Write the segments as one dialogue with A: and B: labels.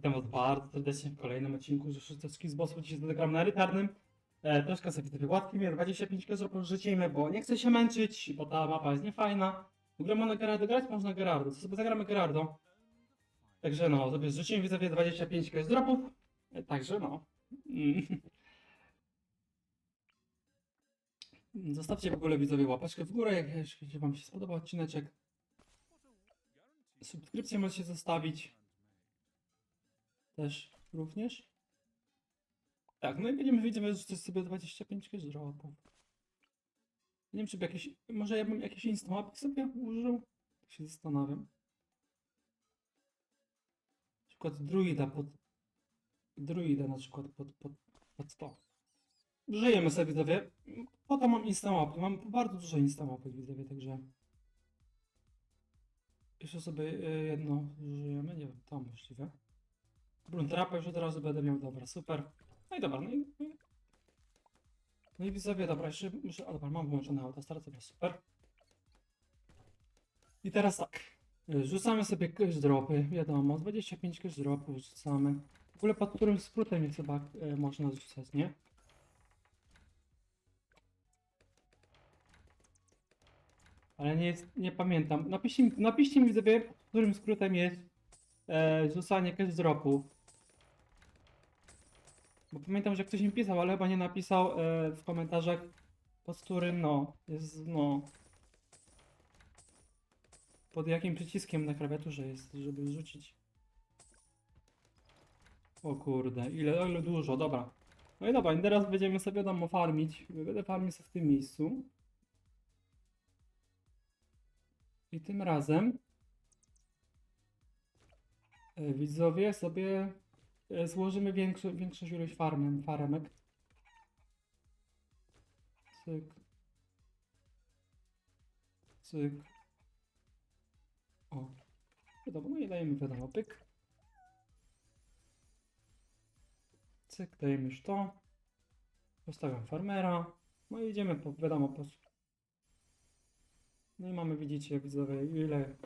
A: Witam was bardzo serdecznie w kolejnym odcinku ze Szósteczki z Bossów. Dzisiaj zagram na rytarnym. E, troszkę sobie wykładki mnie 25 kozów porzucimy, bo nie chcę się męczyć, bo ta mapa jest niefajna. W ogóle można Gerardo grać, można Gerardo. Co sobie zagramy Gerardo? Także no, sobie zrzuciłem widzowie 25 kozów dropów. E, także no. Mm. Zostawcie w ogóle widzowie łapeczkę w górę, jak jeśli wam się spodobał odcineczek. Subskrypcję możecie zostawić. Też również. Tak, no i będziemy jest sobie 25 kg dropów. Nie wiem, czy by jakieś. Może ja bym jakiś instamap sobie użył? Tak się zastanawiam. Na przykład druida pod. Druida na przykład pod, pod, pod to. Żyjemy sobie widzowie. Potem mam instamapy. Mam bardzo dużo instamapów widzowie, także. Jeszcze sobie y, jedno żyjemy, nie wiem, to możliwe. Bruntrapa już od razu będę miał, dobra, super. No i dobra, no i... No i widzowie, dobra, jeszcze muszę... A dobra, mam włączone autostart, dobra, super. I teraz tak. y, Rzucamy sobie cash dropy, wiadomo, 25 cash dropów rzucamy. W ogóle pod którym skrótem jest chyba y, można rzucać, nie? Ale nie, jest, nie pamiętam. Napiszcie, napiszcie mi widzowie, którym skrótem jest e, rzucanie cash dropów. Bo pamiętam, że ktoś mi pisał, ale chyba nie napisał e, w komentarzach, pod którym no, jest no. Pod jakim przyciskiem na klawiaturze jest, żeby rzucić. O kurde, ile, ile dużo, dobra. No i dobra, i teraz będziemy sobie wiadomo farmić. Będę farmić sobie w tym miejscu. I tym razem e, widzowie sobie złożymy większy, większą ilość farmy, faremek. Cyk. Cyk. O. Wiadomo, no i dajemy wiadomo, pyk. Cyk, dajemy już to. Postawiam farmera. No i idziemy po, wiadomo, po, no i mamy, widzicie, widzowie, ile.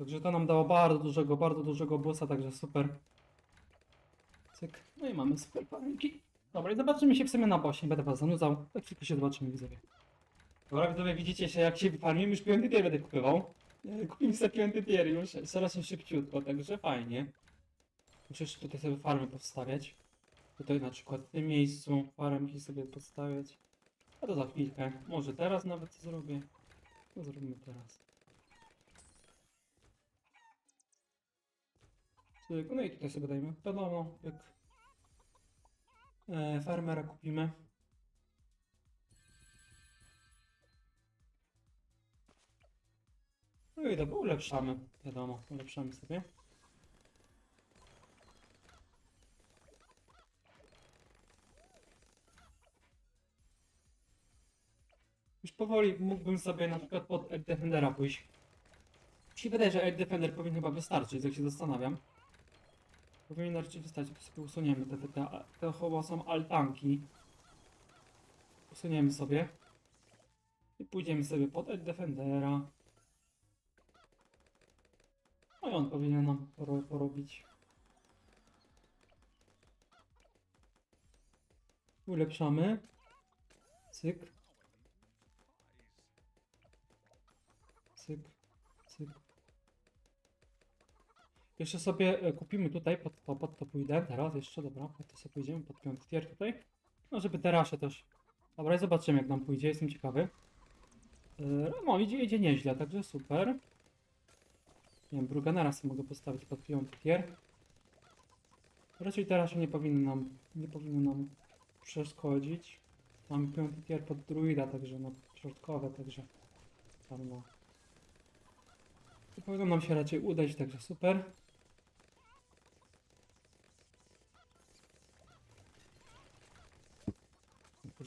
A: Także to nam dało bardzo dużego, bardzo dużego bossa, także super. Cyk. No i mamy super farmiki. Dobra, i zobaczymy się w sumie na bossie, nie będę was zanudzał. Tak tylko się zobaczymy, widzowie. Dobra, widzowie, widzicie się, jak się farmimy, już piąty tier będę kupował. Kupimy sobie piąty tier już, coraz szybciutko, także fajnie. Muszę jeszcze tutaj sobie farmy powstawiać. Tutaj na przykład w tym miejscu farmki sobie podstawiać. A to za chwilkę. Może teraz nawet to zrobię. No zrobimy teraz. Cyk, No i tutaj sobie dajmy. Wiadomo, jak e, farmera kupimy. No i dobra, ulepszamy. Wiadomo, ulepszamy sobie. Już powoli mógłbym sobie na przykład pod Egg Defendera pójść. Mi się wydaje, że Egg Defender powinien chyba wystarczyć, jak się zastanawiam. Powinien raczej wystarczyć, to sobie usuniemy te, te, te, te chyba są altanki. Usuniemy sobie. I pójdziemy sobie pod Defendera. No i on powinien nam poro porobić. Ulepszamy. Cyk, cyk. Jeszcze sobie e, kupimy tutaj, pod to, pod to pójdę teraz jeszcze, dobra, pod to sobie pójdziemy, pod piąty tier tutaj. No, żeby terasze też. Dobra, i zobaczymy jak nam pójdzie, jestem ciekawy. Yy, no, idzie, idzie nieźle, także super. Nie wiem, Bruganera sobie mogę postawić pod piąty tier. Raczej terasze nie powinny nam, nie powinny nam przeszkodzić. Mamy piąty tier pod druida, także no, środkowe, także tam no. To powinno nam się raczej udać, także super.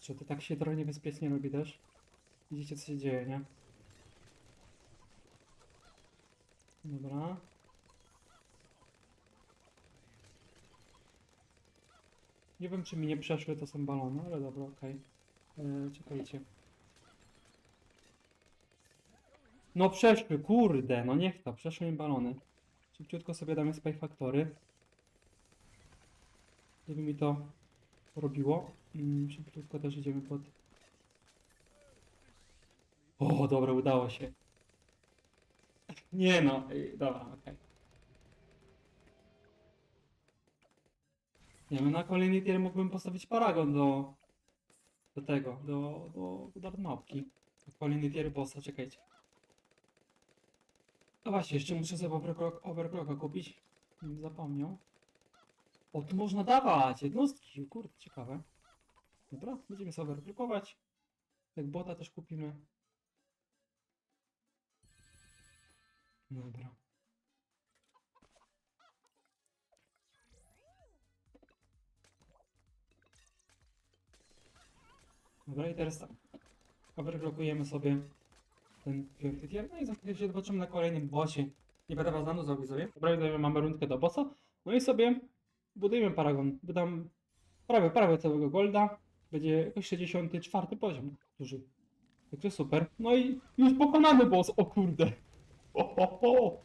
A: Kurczę, to tak się trochę niebezpiecznie robi też. Widzicie co się dzieje, nie? Dobra. Nie wiem czy mi nie przeszły to są balony, ale dobra, okej. Eee, czekajcie. No przeszły, kurde, no niech to, przeszły im balony. Szybciutko sobie damy Spy Factory. Żeby mi to robiło. Mm, szybciutko też idziemy pod... O, dobra, udało się. Nie no, dobra, okej. Nie wiem, na kolejny tier mógłbym postawić paragon do... Do tego, do... do, do. Kolejny tier bossa, czekajcie. A właśnie, jeszcze muszę sobie overclock, overclocka kupić. Zapomniał. O, tu można dawać jednostki. Kurde, ciekawe. Dobra, będziemy sobie overclockować. Jak bota też kupimy. Dobra. Dobra, i teraz tak. Overclockujemy sobie ten tier. No i za chwilę się zobaczymy na kolejnym bossie. Nie będę was za zrobić sobie. Dobra, tutaj mamy rundkę do bossa. No i sobie budujemy paragon. Wydam prawie, prawie całego golda. Będzie jakoś 64 poziom duży. Także super. No i już pokonany boss, o kurde. O, o, o.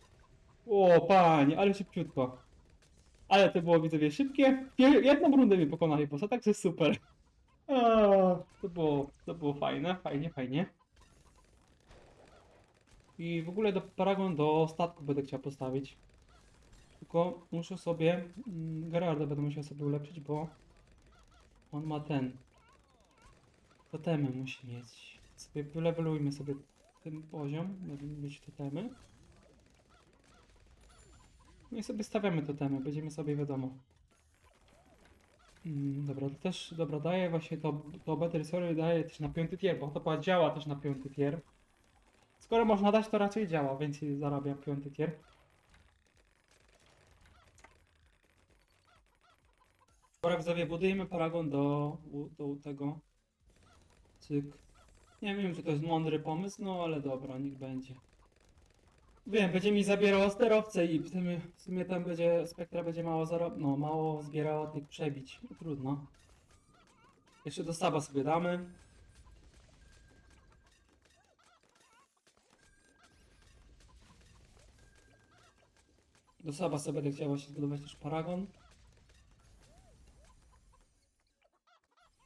A: o panie, ale szybciutko. Ale to było widzowie szybkie. Jedną rundę mi pokonali bossa, także super. A, to było, to było fajne, fajnie, fajnie. I w ogóle do paragon do statku będę chciał postawić. Tylko muszę sobie. mm, Gerarda będę musiał sobie ulepszyć, bo on ma ten. Totemy musi mieć. Sobie wylewelujmy sobie ten poziom, będziemy mieć totemy. No i sobie stawiamy totemy, będziemy sobie wiadomo. Mm, dobra, to też, dobra, daje właśnie to, to Battery Sorry daje też na piąty tier, bo to działa też na piąty tier. Skoro można dać, to raczej działa, więc zarabia piąty tier. Dobra, widzowie, budujemy paragon do, do tego. Cyk. Nie wiem, czy to jest mądry pomysł, no ale dobra, niech będzie. Wiem, będzie mi zabierało sterowce i w sumie, w sumie tam będzie, Spektra będzie mało zarob... no mało zbierało tych przebić. No, trudno. Jeszcze do Saba sobie damy. Do Saba sobie będę chciał właśnie zbudować też paragon.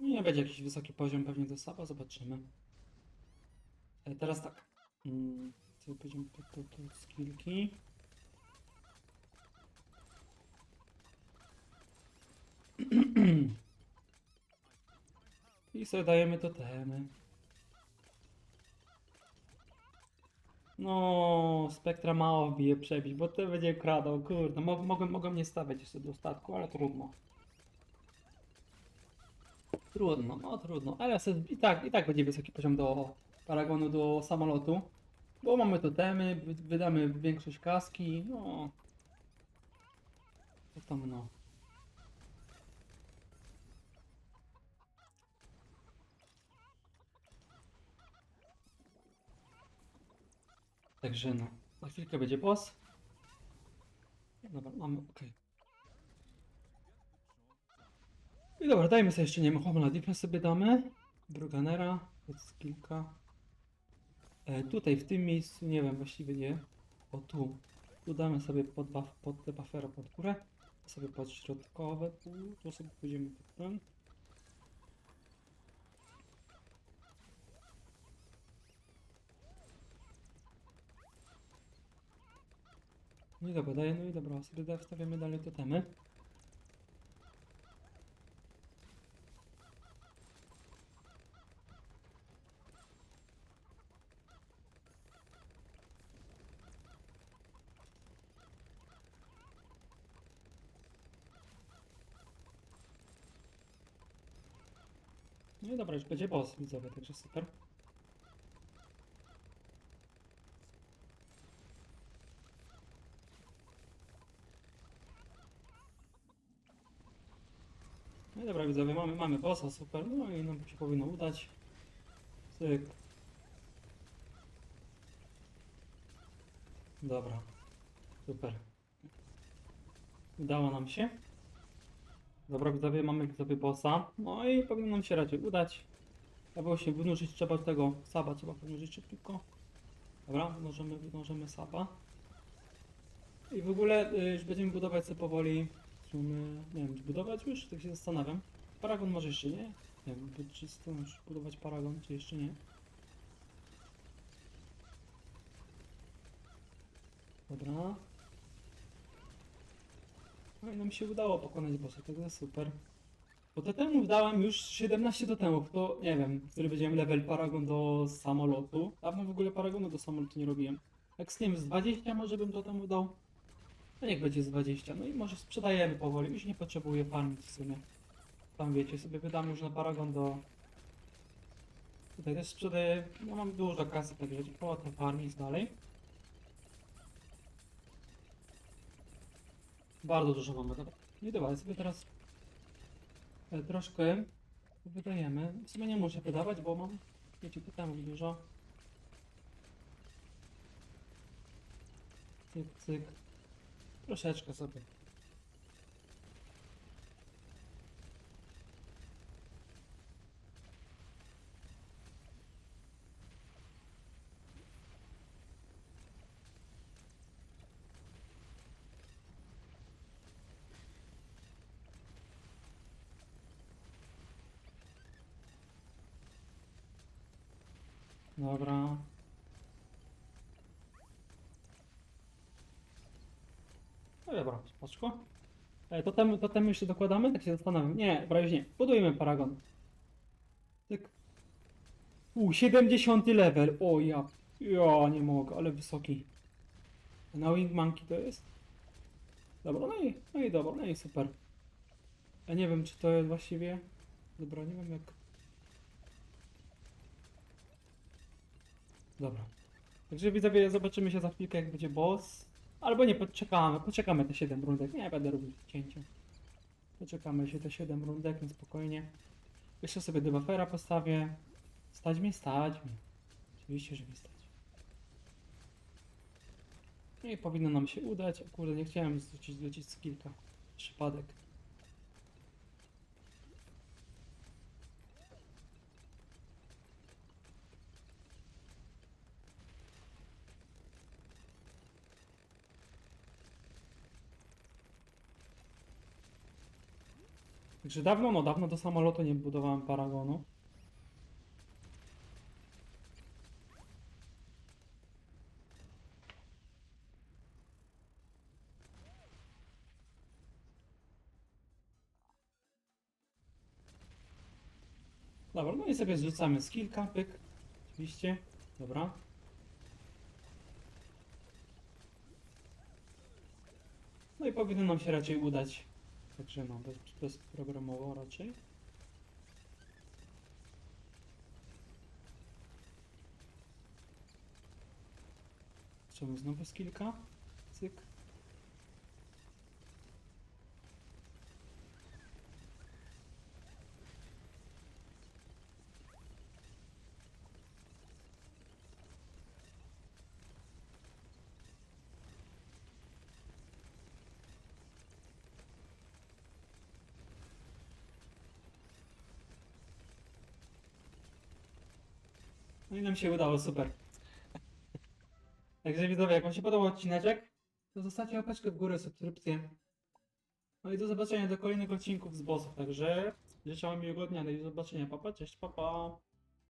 A: Nie będzie jakiś wysoki poziom pewnie do Saba, zobaczymy. E, teraz tak. Mm, sobie pójdziemy po, po, po skillki. I sobie dajemy totemy. No, spektra mało wbije przebić, bo to będzie kradał, kurde. Mog, mogłem, mogłem nie stawiać jeszcze do statku, ale trudno. Trudno, no trudno, ale i tak, i tak będzie wysoki poziom do paragonu, do samolotu. Bo mamy totemy, wy- wydamy większość kaski, no. To tam no. Także no, za chwilkę będzie boss. Dobra, mamy, okej. I dobra, dajmy sobie jeszcze, nie wiem, Home Defense sobie damy. Bruganera, jest kilka. E, tutaj, w tym miejscu, nie wiem, właściwie nie. O tu. Tu damy sobie pod, buff, pod te buffera pod górę. Sobie pod środkowe, tu, tu sobie pójdziemy pod ten. No i dobra, daję, no i dobra, sobie wstawiamy dalej totemy. No i dobra, już będzie boss widzowie, także super. No i dobra widzowie, mamy, mamy bossa, super, no i nam się powinno udać. Cyk. Dobra, super. Udało nam się. Dobra, widzowie, mamy widzowie bossa. No i powinno nam się raczej udać. Albo się wynurzyć trzeba tego saba, trzeba wynurzyć szybko. Dobra, możemy, możemy sapa. I w ogóle y, już będziemy budować sobie powoli. Nie wiem, czy budować już? Tak się zastanawiam. Paragon może jeszcze nie? Nie wiem, czy już budować paragon, czy jeszcze nie? Dobra. No i nam się udało pokonać bossa, to jest super. Bo totemów dałem już 17 totemów, to nie wiem, który będziemy level paragon do samolotu. Dawno w ogóle paragonu do samolotu nie robiłem. Jak z wiem, z 20 może bym totemów dał. No niech będzie z 20, no i może sprzedajemy powoli, już nie potrzebuję farmić w sumie. Tam wiecie, sobie wydam już na paragon do... Tutaj też sprzedaję, no mam dużo kasy, także po te farmić dalej. Bardzo dużo mamy, dobra. I dobra, sobie teraz e, troszkę wydajemy. W sumie nie muszę wydawać, bo mam, wiecie, pytam dużo. Cyk, cyk. Troszeczkę sobie. Dobra. No dobra, spoczko. E, totem, totem jeszcze dokładamy? Tak się zastanawiam. Nie, już nie. Budujemy paragon. Tak. U, 70 level. O ja. Ja nie mogę, ale wysoki. Na Wing Monkey to jest? Dobra, no i, no i dobra, no i super. Ja nie wiem, czy to jest właściwie... Dobra, nie wiem jak... Dobra. Także widzowie, zobaczymy się za chwilkę, jak będzie boss. Albo nie, poczekamy, poczekamy te 7 rundek. Nie będę robił cięcia. Poczekamy się te 7 rundek na spokojnie. Jeszcze sobie debuffera postawię. Stać mi, stać mi. Oczywiście, że mi stać. No i powinno nam się udać. Kurde, nie chciałem zrzucić, zrzucić skillka. Przypadek. Także dawno, no dawno do samolotu nie budowałem paragonu. Dobra, no i sobie zrzucamy skillka, pyk. Oczywiście. Dobra. No i powinno nam się raczej udać. Także no, bez, bezprogramowo raczej. Trzeba znowu skillka. Cyk. No i nam się udało, super. Także widzowie, jak wam się podobał odcineczek, to zostawcie łapeczkę w górę, subskrypcję. No i do zobaczenia do kolejnych odcinków z bossów, także życzę wam miłego dnia, do zobaczenia, papa, cześć, papa.